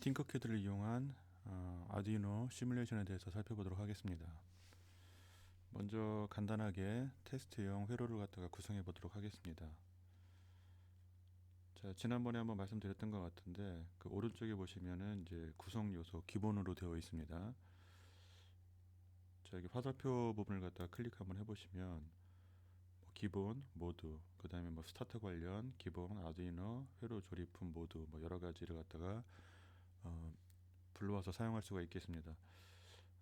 팅커캐드를 이용한 어, 아두이노 시뮬레이션에 대해서 살펴보도록 하겠습니다. 먼저 간단하게 테스트용 회로를 갖다가 구성해 보도록 하겠습니다. 자, 지난번에 한번 말씀드렸던 것 같은데 그 오른쪽에 보시면은 이제 구성 요소 기본으로 되어 있습니다. 자, 여기 화살표 부분을 갖다가 클릭 한번 해 보시면 뭐 기본 모두 그 다음에 뭐 스타트 관련 기본 아두이노 회로 조립품 모두 뭐 여러 가지를 갖다가 어, 불러와서 사용할 수가 있겠습니다.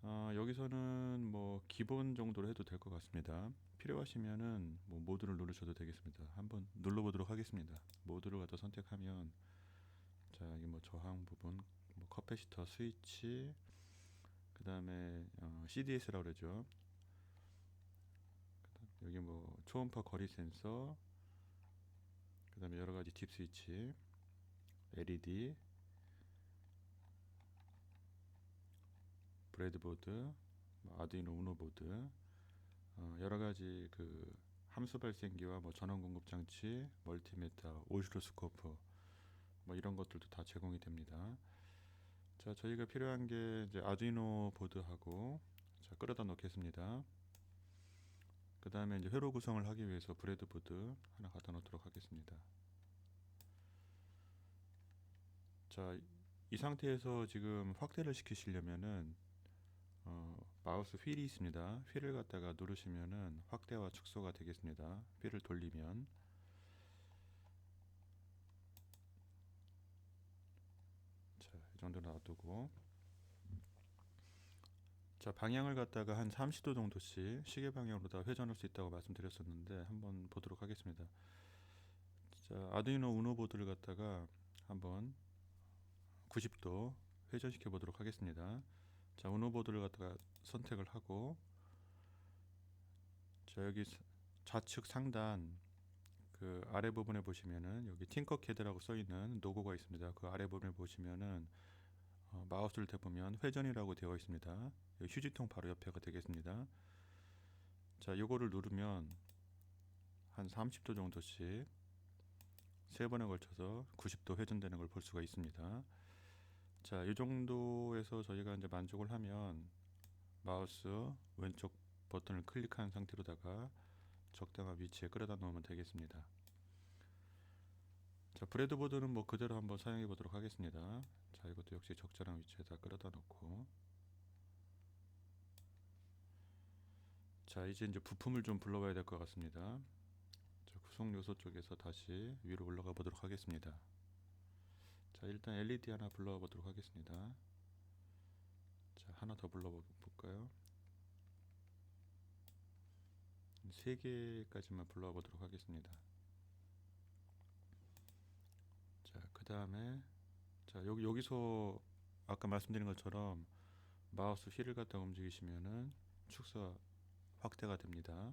어, 여기서는 뭐 기본 정도로 해도 될 것 같습니다. 필요하시면은 뭐 모드를 누르셔도 되겠습니다. 한번 눌러보도록 하겠습니다. 모드를 갖다 선택하면 자 여기 뭐 저항 부분, 뭐 커패시터 스위치, 그 다음에 어, CDS라고 그러죠. 여기 뭐 초음파 거리 센서, 그 다음에 여러 가지 딥 스위치, LED, 브레드보드, 뭐 아두이노 우노 보드, 어, 여러 가지 그 함수 발생기와 뭐 전원 공급 장치, 멀티미터, 오시로스코프 뭐 이런 것들도 다 제공이 됩니다. 자, 저희가 필요한 게 이제 아두이노 보드하고 자, 끌어다 놓겠습니다. 그 다음에 이제 회로 구성을 하기 위해서 브레드보드 하나 갖다 놓도록 하겠습니다. 자, 이 상태에서 지금 확대를 시키시려면은 어, 마우스 휠이 있습니다. 휠을 갖다가 누르시면은 확대와 축소가 되겠습니다. 휠을 돌리면 자, 이 정도 놔두고 자, 방향을 갖다가 한 30도 정도씩 시계 방향으로 다 회전할 수 있다고 말씀드렸었는데 한번 보도록 하겠습니다. 자, 아두이노 우노 보드를 갖다가 한번 90도 회전시켜 보도록 하겠습니다. 자, 우노보드를 갖다가 선택을 하고 자, 여기 좌측 상단 그 아래 부분에 보시면은 여기 팅커캐드라고 써 있는 로고가 있습니다. 그 아래 부분에 보시면은 어, 마우스를 대보면 회전이라고 되어 있습니다. 휴지통 바로 옆에가 되겠습니다. 자, 요거를 누르면 한 30도 정도씩 세 번에 걸쳐서 90도 회전되는 걸 볼 수가 있습니다. 자, 이 정도에서 저희가 이제 만족을 하면 마우스 왼쪽 버튼을 클릭한 상태로다가 적당한 위치에 끌어다 놓으면 되겠습니다. 자, 브레드보드는 뭐 그대로 한번 사용해 보도록 하겠습니다. 자, 이것도 역시 적절한 위치에다 끌어다 놓고 자, 이제 이제 부품을 좀 불러와야 될 것 같습니다. 자, 구성 요소 쪽에서 다시 위로 올라가 보도록 하겠습니다. 자 일단 LED 하나 불러와 보도록 하겠습니다. 자 하나 더 불러 볼까요? 세 개까지만 불러와 보도록 하겠습니다. 자그 다음에 자 여기 여기서 아까 말씀드린 것처럼 마우스 휠을 갖다 움직이시면은 축소 확대가 됩니다.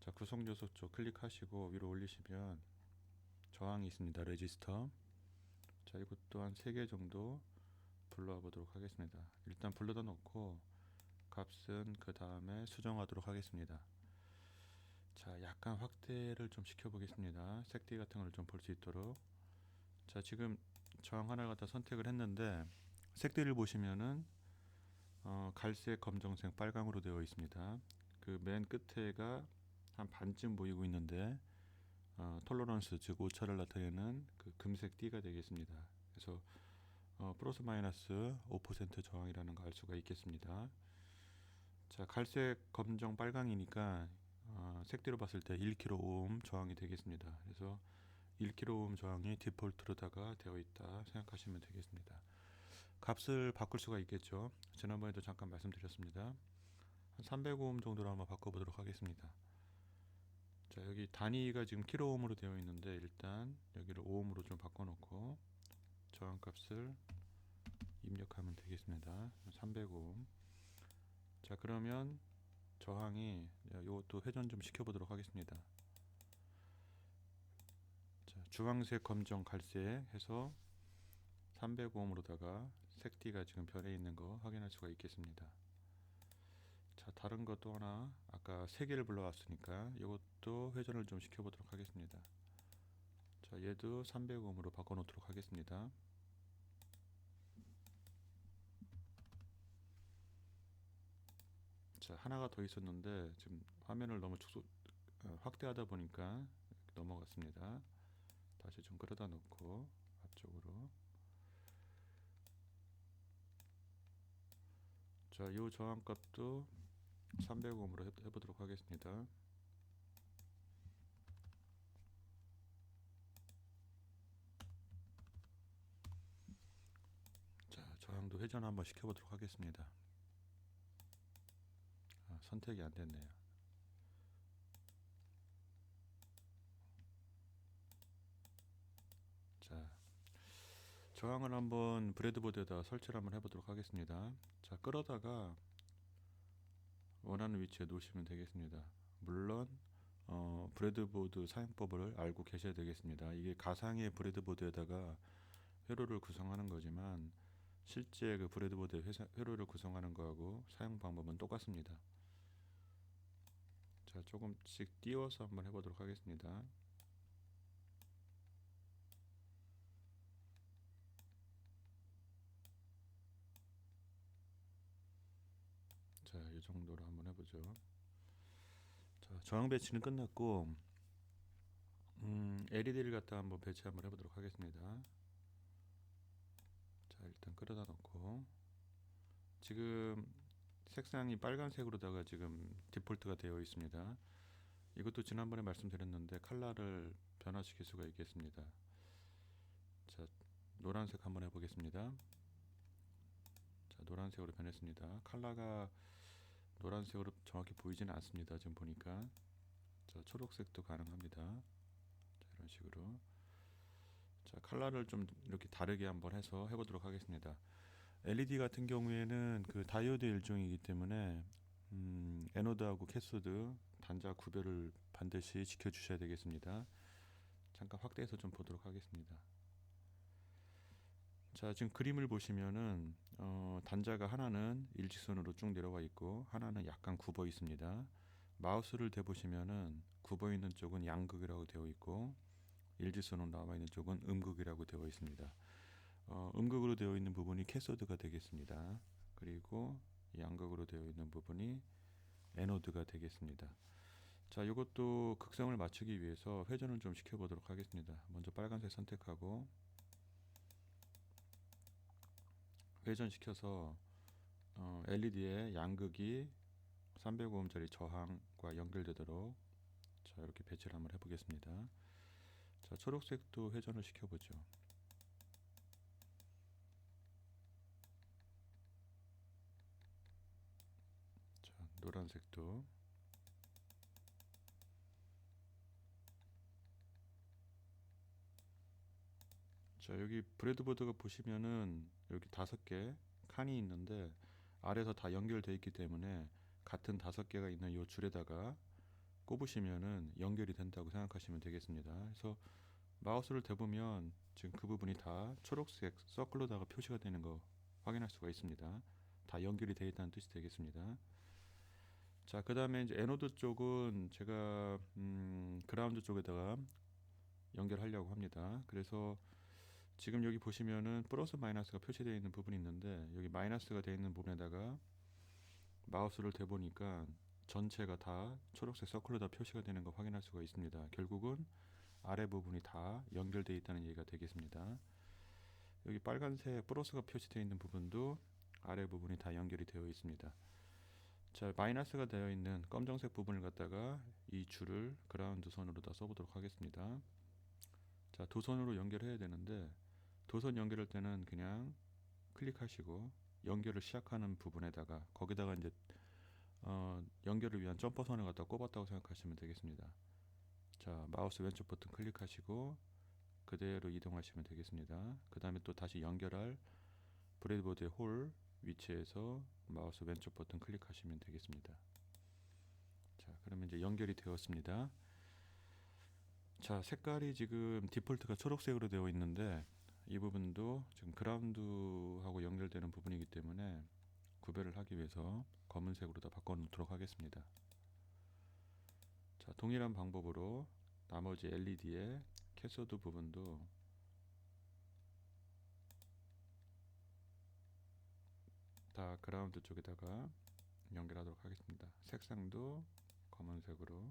자 구성 요소 쪽 클릭하시고 위로 올리시면 저항이 있습니다. 레지스터 자 이것도 한 3개 정도 불러와 보도록 하겠습니다. 일단 불러다 놓고 값은 그 다음에 수정하도록 하겠습니다. 자 약간 확대를 좀 시켜 보겠습니다. 색띠 같은 걸 좀 볼 수 있도록. 자 지금 저항 하나를 갖다 선택을 했는데 색들을 보시면은 어, 갈색 검정색 빨강으로 되어 있습니다. 그 맨 끝에가 한 반쯤 보이고 있는데 어, 톨러런스 즉 오차를 나타내는 그 금색 띠가 되겠습니다. 그래서 어, 플러스 마이너스 5% 저항이라는 거알 수가 있겠습니다. 자 갈색 검정 빨강이니까 어, 색대로 봤을 때 1kΩ 저항이 되겠습니다. 그래서 1kΩ 저항이 디폴트로다가 되어 있다 생각하시면 되겠습니다. 값을 바꿀 수가 있겠죠. 지난번에도 잠깐 말씀드렸습니다. 한 300옴 정도로 한번 바꿔보도록 하겠습니다. 자 여기 단위가 지금 킬로옴으로 되어 있는데 일단 여기를 오음으로 좀 바꿔놓고 저항값을 입력하면 되겠습니다. 300옴 자 그러면 저항이 이것도 회전 좀 시켜보도록 하겠습니다. 자 주황색 검정 갈색 해서 300옴으로다가 색띠가 지금 변해 있는 거 확인할 수가 있겠습니다 자 다른 것도 하나 아까 3개를 불러왔으니까 이것도 회전을 좀 시켜보도록 하겠습니다. 자 얘도 300음으로 바꿔놓도록 하겠습니다. 자 하나가 더 있었는데 지금 화면을 너무 축소 어, 확대하다 보니까 넘어갔습니다. 다시 좀 끌어다 놓고 앞쪽으로. 자, 요 저항값도 300옴으로 해, 해보도록 하겠습니다. 자, 저항도 회전 한번 시켜보도록 하겠습니다. 아, 선택이 안 됐네요. 자, 저항을 한번 브레드보드에다 설치를 한번 해보도록 하겠습니다. 자, 끌어다가 원하는 위치에 놓으시면 되겠습니다. 물론 어, 브레드보드 사용법을 알고 계셔야 되겠습니다. 이게 가상의 브레드보드에다가 회로를 구성하는 거지만 실제 그 브레드보드 회사, 회로를 구성하는 거하고 사용 방법은 똑같습니다. 자, 조금씩 띄워서 한번 해보도록 하겠습니다. 자, 이 정도로 한번 해보죠. 자, 저항 배치는 끝났고, 음, LED를 갖다 한번 배치 한번 해보도록 하겠습니다. 자, 일단 끌어다 놓고, 지금 색상이 빨간색으로다가 지금 디폴트가 되어 있습니다. 이것도 지난번에 말씀드렸는데 컬러를 변화시킬 수가 있겠습니다. 자, 노란색 한번 해보겠습니다. 자, 노란색으로 변했습니다. 컬러가 노란색으로 정확히 보이지는 않습니다. 지금 보니까 자 초록색도 가능합니다. 자, 이런 식으로 자 컬러를 좀 이렇게 다르게 한번 해서 해보도록 하겠습니다. LED 같은 경우에는 그 다이오드 일종이기 때문에 음, 에노드하고 캐소드 단자 구별을 반드시 지켜주셔야 되겠습니다. 잠깐 확대해서 좀 보도록 하겠습니다. 자 지금 그림을 보시면은 어, 단자가 하나는 일직선으로 쭉 내려와 있고 하나는 약간 굽어 있습니다. 마우스를 대보시면은 굽어 있는 쪽은 양극이라고 되어 있고 일직선으로 나와 있는 쪽은 음극이라고 되어 있습니다. 어, 음극으로 되어 있는 부분이 캐소드가 되겠습니다. 그리고 양극으로 되어 있는 부분이 에노드가 되겠습니다. 자, 이것도 극성을 맞추기 위해서 회전을 좀 시켜보도록 하겠습니다. 먼저 빨간색 선택하고 회전시켜서 어, LED의 양극이 300ohm짜리 저항과 연결되도록 자 이렇게 배치를 한번 해보겠습니다. 자 초록색도 회전을 시켜보죠. 자 노란색도 자 여기 브레드보드가 보시면은 여기 다섯 개 칸이 있는데 아래에서 다 연결되어 있기 때문에 같은 다섯 개가 있는 이 줄에다가 꼽으시면은 연결이 된다고 생각하시면 되겠습니다. 그래서 마우스를 대보면 지금 그 부분이 다 초록색 서클로다가 표시가 되는 거 확인할 수가 있습니다. 다 연결이 되어 있다는 뜻이 되겠습니다. 자, 그 다음에 이제 에노드 쪽은 제가 음, 그라운드 쪽에다가 연결하려고 합니다. 그래서 지금 여기 보시면은 플러스 마이너스가 표시되어 있는 부분이 있는데 여기 마이너스가 되어 있는 부분에다가 마우스를 대보니까 전체가 다 초록색 서클로 다 표시가 되는 거 확인할 수가 있습니다. 결국은 아래 부분이 다 연결되어 있다는 얘기가 되겠습니다. 여기 빨간색 플러스가 표시되어 있는 부분도 아래 부분이 다 연결이 되어 있습니다. 자 마이너스가 되어 있는 검정색 부분을 갖다가 이 줄을 그라운드 선으로 다 써보도록 하겠습니다. 자두 손으로 연결해야 되는데 도선 연결할 때는 그냥 클릭하시고 연결을 시작하는 부분에다가 거기다가 이제 어, 연결을 위한 점퍼선을 갖다 꼽았다고 생각하시면 되겠습니다. 자 마우스 왼쪽 버튼 클릭하시고 그대로 이동하시면 되겠습니다. 그 다음에 또 다시 연결할 브레드보드의 홀 위치에서 마우스 왼쪽 버튼 클릭하시면 되겠습니다. 자 그러면 이제 연결이 되었습니다. 자 색깔이 지금 디폴트가 초록색으로 되어 있는데 이 부분도 지금 그라운드하고 연결되는 부분이기 때문에 구별을 하기 위해서 검은색으로 다 바꿔놓도록 하겠습니다. 자, 동일한 방법으로 나머지 LED의 캐소드 부분도 다 그라운드 쪽에다가 연결하도록 하겠습니다. 색상도 검은색으로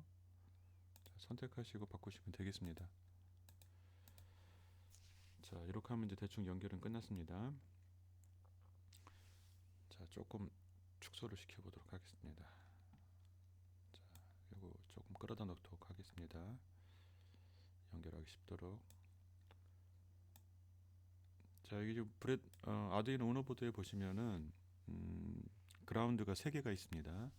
자, 선택하시고 바꾸시면 되겠습니다. 자 이렇게 하면 이제 대충 연결은 끝났습니다. 자 조금 축소를 시켜 보도록 하겠습니다. 자 이거 조금 끌어다 놓도록 하겠습니다. 연결하기 쉽도록 자 여기 지금 브레 어, 아두이노 우노 보드에 보시면은 음, 그라운드가 3개가 있습니다.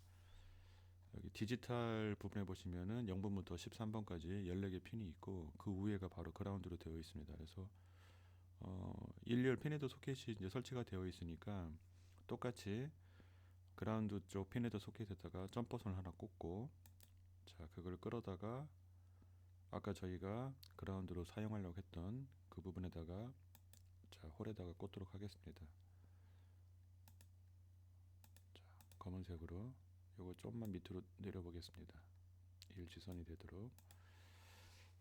여기 디지털 부분에 보시면은 0번부터 13번까지 14개 핀이 있고 그 위에가 바로 그라운드로 되어 있습니다. 그래서 어, 일렬 핀헤드 소켓이 이제 설치가 되어 있으니까 똑같이 그라운드 쪽 핀헤드 소켓에다가 점퍼선을 하나 꽂고 자 그걸 끌어다가 아까 저희가 그라운드로 사용하려고 했던 그 부분에다가 자 홀에다가 꽂도록 하겠습니다. 자 검은색으로 요거 좀만 밑으로 내려 보겠습니다. 일지선이 되도록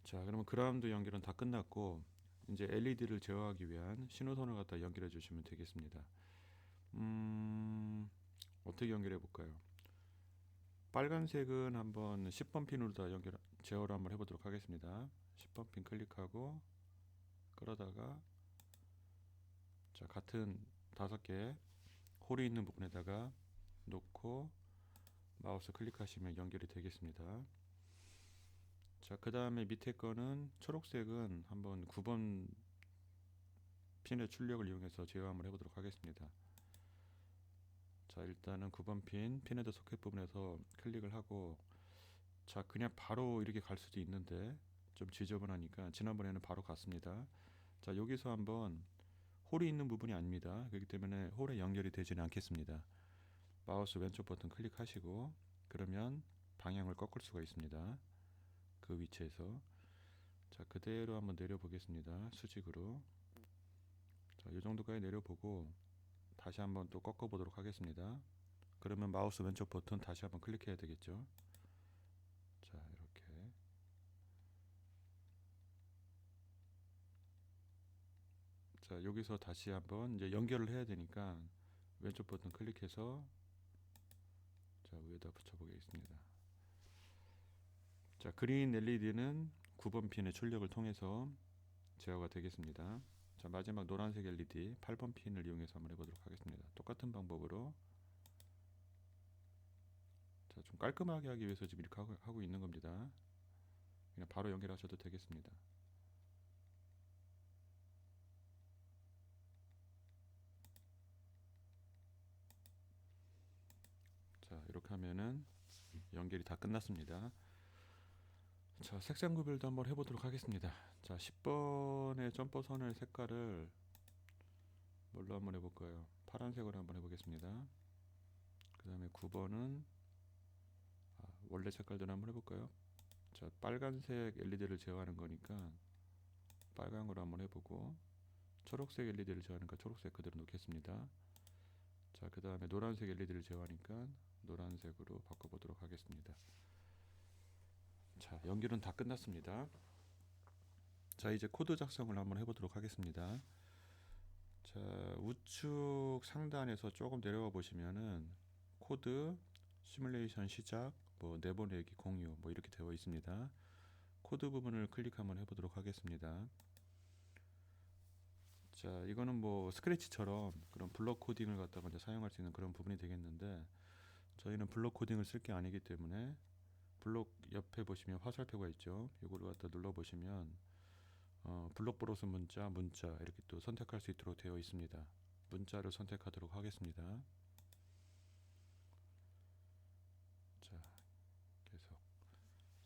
자 그러면 그라운드 연결은 다 끝났고 이제 LED를 제어하기 위한 신호선을 갖다 연결해 주시면 되겠습니다. 음, 어떻게 연결해 볼까요? 빨간색은 한번 10번 핀으로 다 연결 제어를 한번 해보도록 하겠습니다. 10번 핀 클릭하고 끌어다가 자 같은 다섯 개 홀이 있는 부분에다가 놓고 마우스 클릭하시면 연결이 되겠습니다. 자, 그 다음에 밑에 거는 초록색은 한번 9번 핀의 출력을 이용해서 제어 한번 해보도록 하겠습니다. 자, 일단은 9번 핀 핀헤드 소켓 부분에서 클릭을 하고 자, 그냥 바로 이렇게 갈 수도 있는데 좀 지저분하니까 지난번에는 바로 갔습니다. 자, 여기서 한번 홀이 있는 부분이 아닙니다. 그렇기 때문에 홀에 연결이 되지는 않겠습니다. 마우스 왼쪽 버튼 클릭하시고 그러면 방향을 꺾을 수가 있습니다. 그 위치에서 자 그대로 한번 내려 보겠습니다. 수직으로 자이 정도까지 내려보고 다시 한번 또 꺾어 보도록 하겠습니다. 그러면 마우스 왼쪽 버튼 다시 한번 클릭해야 되겠죠. 자 이렇게 자 여기서 다시 한번 이제 연결을 해야 되니까 왼쪽 버튼 클릭해서 자 위에다 붙여보겠습니다. 자 그린 LED는 9번 핀의 출력을 통해서 제어가 되겠습니다. 자 마지막 노란색 LED 8번 핀을 이용해서 한번 해보도록 하겠습니다. 똑같은 방법으로 자 좀 깔끔하게 하기 위해서 지금 이렇게 하고, 하고 있는 겁니다. 그냥 바로 연결하셔도 되겠습니다. 자 이렇게 하면은 연결이 다 끝났습니다. 자 색상 구별도 한번 해보도록 하겠습니다. 자 10번의 점퍼선의 색깔을 뭘로 한번 해볼까요? 파란색으로 한번 해보겠습니다. 그 다음에 9번은 아, 원래 색깔대로 한번 해볼까요? 자 빨간색 LED를 제어하는 거니까 빨간으로 한번 해보고 초록색 LED를 제어하니까 초록색 그대로 놓겠습니다. 자 그 다음에 노란색 LED를 제어하니까 노란색으로 바꿔보도록 하겠습니다. 자, 연결은 다 끝났습니다. 자, 이제 코드 작성을 한번 해보도록 하겠습니다. 자, 우측 상단에서 조금 내려와 보시면은 코드, 시뮬레이션 시작, 뭐 내보내기 공유 뭐 이렇게 되어 있습니다. 코드 부분을 클릭 한번 해보도록 하겠습니다. 자, 이거는 뭐 스크래치처럼 그런 블록 코딩을 갖다가 이제 사용할 수 있는 그런 부분이 되겠는데 저희는 블록 코딩을 쓸 게 아니기 때문에 블록 옆에 보시면 화살표가 있죠. 이거를 갖다 눌러 보시면 어, 블록 브로스 문자, 문자 이렇게 또 선택할 수 있도록 되어 있습니다. 문자를 선택하도록 하겠습니다. 자, 계속.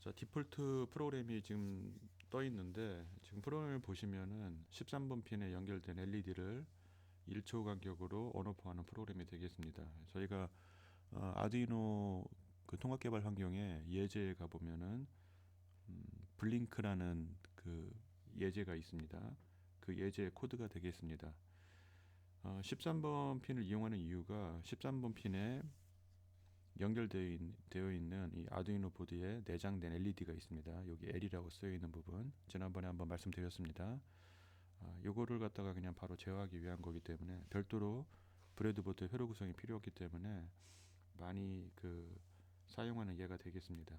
자, 디폴트 프로그램이 지금 떠 있는데 지금 프로그램을 보시면은 13번 핀에 연결된 LED를 1초 간격으로 온오프하는 프로그램이 되겠습니다. 저희가 어, 아두이노 그 통합 개발 환경에 예제에 가 보면은 음, 블링크라는 그 예제가 있습니다. 그 예제 코드가 되겠습니다. 어, 13번 핀을 이용하는 이유가 13번 핀에 연결되어 있 는 이 아두이노 보드에 내장된 LED가 있습니다. 여기 L이라고 쓰여 있는 부분 지난번에 한번 말씀드렸습니다. 아, 요거를 갖다가 그냥 바로 제어하기 위한 거기 때문에 별도로 브레드보드 회로 구성이 필요 없기 때문에 많이 그 사용하는 예가 되겠습니다.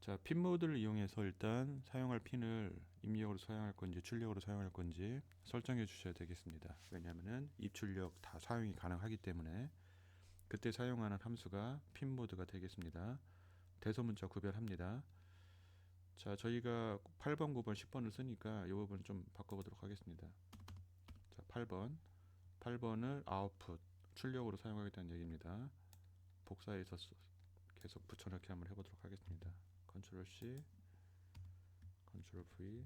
자, 핀 모드를 이용해서 일단 사용할 핀을 입력으로 사용할 건지 출력으로 사용할 건지 설정해 주셔야 되겠습니다. 왜냐하면은 입출력 다 사용이 가능하기 때문에 그때 사용하는 함수가 핀 모드가 되겠습니다. 대소문자 구별합니다. 자, 저희가 8번, 9번, 10번을 쓰니까 이 부분 좀 바꿔보도록 하겠습니다. 자, 8번. 8번을 아웃풋, 출력으로 사용하겠다는 얘기입니다. 복사해서 써- 계속 붙여넣기 한번 해보도록 하겠습니다. 컨트롤 C, 컨트롤 V,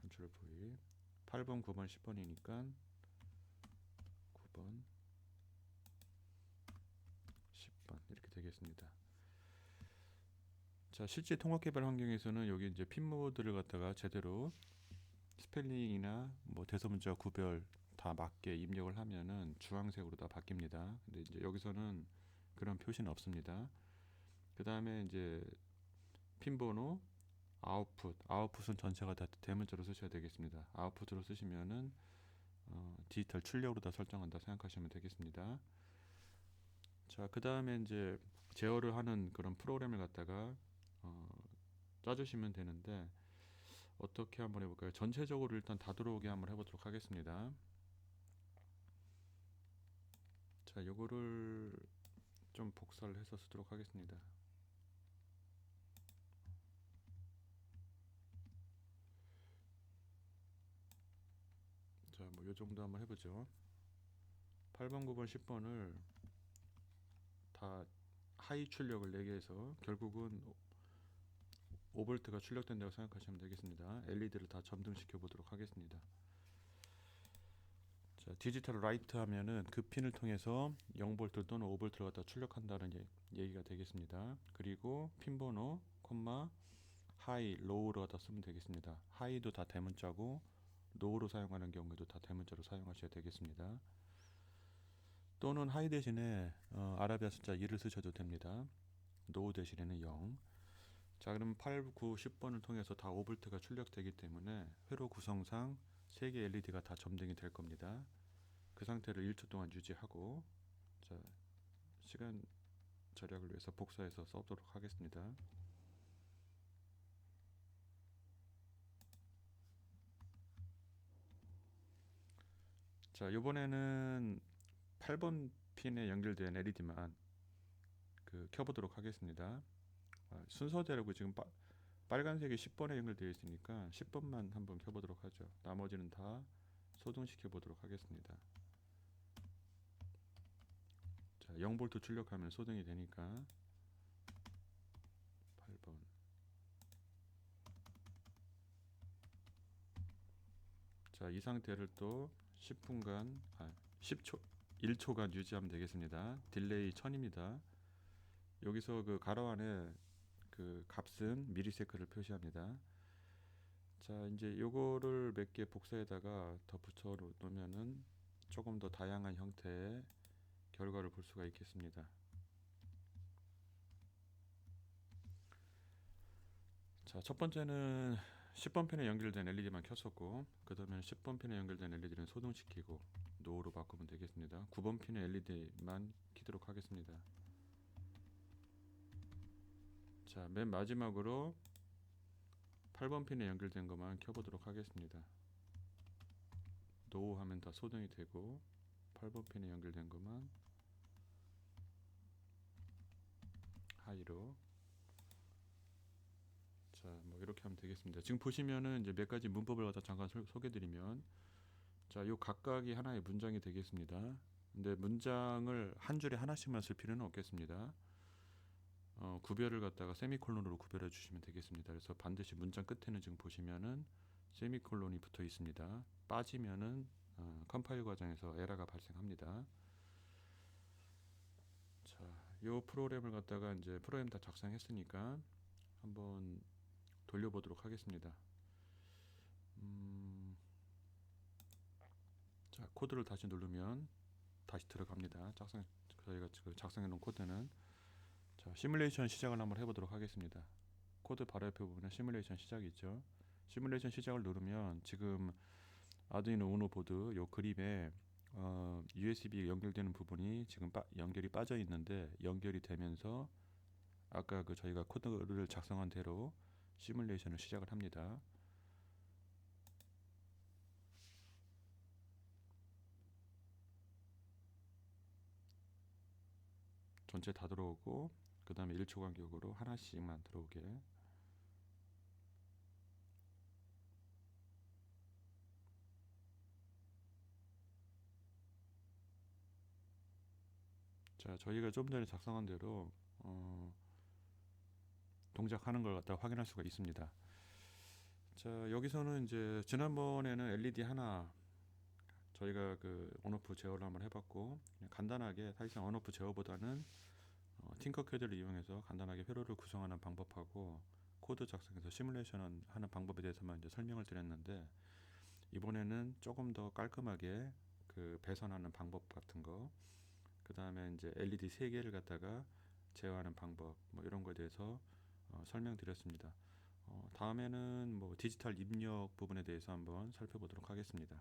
컨트롤 V. 8번, 9번, 10번이니까 9번, 10번 이렇게 되겠습니다. 자, 실제 통합 개발 환경에서는 여기 이제 핀 모드를 갖다가 제대로 스펠링이나 뭐 대소문자 구별 다 맞게 입력을 하면은 주황색으로 다 바뀝니다. 근데 이제 여기서는 그런 표시는 없습니다. 그 다음에 이제 핀 번호 아웃풋 아웃풋은 전체가 다 대문자로 쓰셔야 되겠습니다. 아웃풋으로 쓰시면은 어, 디지털 출력으로 다 설정한다 생각하시면 되겠습니다. 자, 그 다음에 이제 제어를 하는 그런 프로그램을 갖다가 어, 짜주시면 되는데 어떻게 한번 해볼까요? 전체적으로 일단 다 들어오게 한번 해보도록 하겠습니다. 자, 요거를 좀 복사를 해서 쓰도록 하겠습니다. 자, 뭐 요 정도 한번 해보죠. 8번, 9번, 10번을 다 하이 출력을 내게 해서 결국은 5볼트가 출력된다고 생각하시면 되겠습니다. LED를 다 점등시켜 보도록 하겠습니다. 자, 디지털 라이트 하면은 그 핀을 통해서 0볼트 또는 5볼트를 갖다 출력한다는 예, 얘기가 되겠습니다. 그리고 핀 번호, 콤마, 하이, 로우로 갖다 쓰면 되겠습니다. 하이도 다 대문자고 로우로 사용하는 경우에도 다 대문자로 사용하셔야 되겠습니다. 또는 하이 대신에 어, 아라비아 숫자 2를 쓰셔도 됩니다. 노우 대신에는 0. 자, 그럼 8, 9, 10번을 통해서 다 5볼트가 출력되기 때문에 회로 구성상 3개 LED가 다 점등이 될 겁니다. 그 상태를 1초 동안 유지하고 자, 시간 절약을 위해서 복사해서 써보도록 하겠습니다. 자, 이번에는 8번 핀에 연결된 LED만 그 켜보도록 하겠습니다. 아, 순서대로 지금 빠, 빨간색이 10번에 연결되어 있으니까 10번만 한번 켜보도록 하죠. 나머지는 다 소등시켜 보도록 하겠습니다. 자, 0볼트 출력하면 소등이 되니까 8번 자, 이 상태를 또 10분간 아, 10초 1초간 유지하면 되겠습니다. 딜레이 1000입니다. 여기서 그 가로 안에 그 값은 미리세크를 표시합니다. 자, 이제 요거를 몇 개 복사에다가 더 붙여 놓으면은 조금 더 다양한 형태의 결과를 볼 수가 있겠습니다. 자, 첫 번째는 10번 핀에 연결된 LED만 켰었고, 그 다음에 10번 핀에 연결된 LED는 소등시키고 노후로 바꾸면 되겠습니다. 9번 핀의 LED만 키도록 하겠습니다. 자, 맨 마지막으로 8번 핀에 연결된 것만 켜보도록 하겠습니다. 노후 하면 다 소등이 되고 8번 핀에 연결된 것만 하이로 자, 뭐 이렇게 하면 되겠습니다. 지금 보시면은 이제 몇 가지 문법을 갖다 잠깐 소, 소개드리면 자, 요 각각이 하나의 문장이 되겠습니다. 근데 문장을 한 줄에 하나씩만 쓸 필요는 없겠습니다. 어, 구별을 갖다가 세미콜론으로 구별해 주시면 되겠습니다. 그래서 반드시 문장 끝에는 지금 보시면은 세미콜론이 붙어 있습니다. 빠지면은 어, 컴파일 과정에서 에러가 발생합니다. 자, 요 프로그램을 갖다가 이제 프로그램 다 작성했으니까 한번 돌려보도록 하겠습니다. 음, 자, 코드를 다시 누르면 다시 들어갑니다. 작성 저희가 지금 작성해 놓은 코드는 자, 시뮬레이션 시작을 한번 해보도록 하겠습니다. 코드 바로 옆에 보면 시뮬레이션 시작이 있죠. 시뮬레이션 시작을 누르면 지금 아두이노 우노 보드 요 그림에 어, USB 연결되는 부분이 지금 빠, 연결이 빠져 있는데 연결이 되면서 아까 그 저희가 코드를 작성한 대로 시뮬레이션을 시작을 합니다. 전체 다 들어오고 그 다음에 1초 간격으로 하나씩만 들어오게 자 저희가 좀 전에 작성한 대로 어, 동작하는 걸 갖다 확인할 수가 있습니다. 자 여기서는 이제 지난번에는 LED 하나 저희가 그 온오프 제어를 한번 해봤고 간단하게 사실상 온오프 제어보다는 어, 팅커캐드를 이용해서 간단하게 회로를 구성하는 방법하고 코드 작성해서 시뮬레이션 하는 방법에 대해서만 이제 설명을 드렸는데 이번에는 조금 더 깔끔하게 그 배선하는 방법 같은 거, 그 다음에 이제 LED 세 개를 갖다가 제어하는 방법, 뭐 이런 거에 대해서 어, 설명드렸습니다. 어, 다음에는 뭐 디지털 입력 부분에 대해서 한번 살펴보도록 하겠습니다.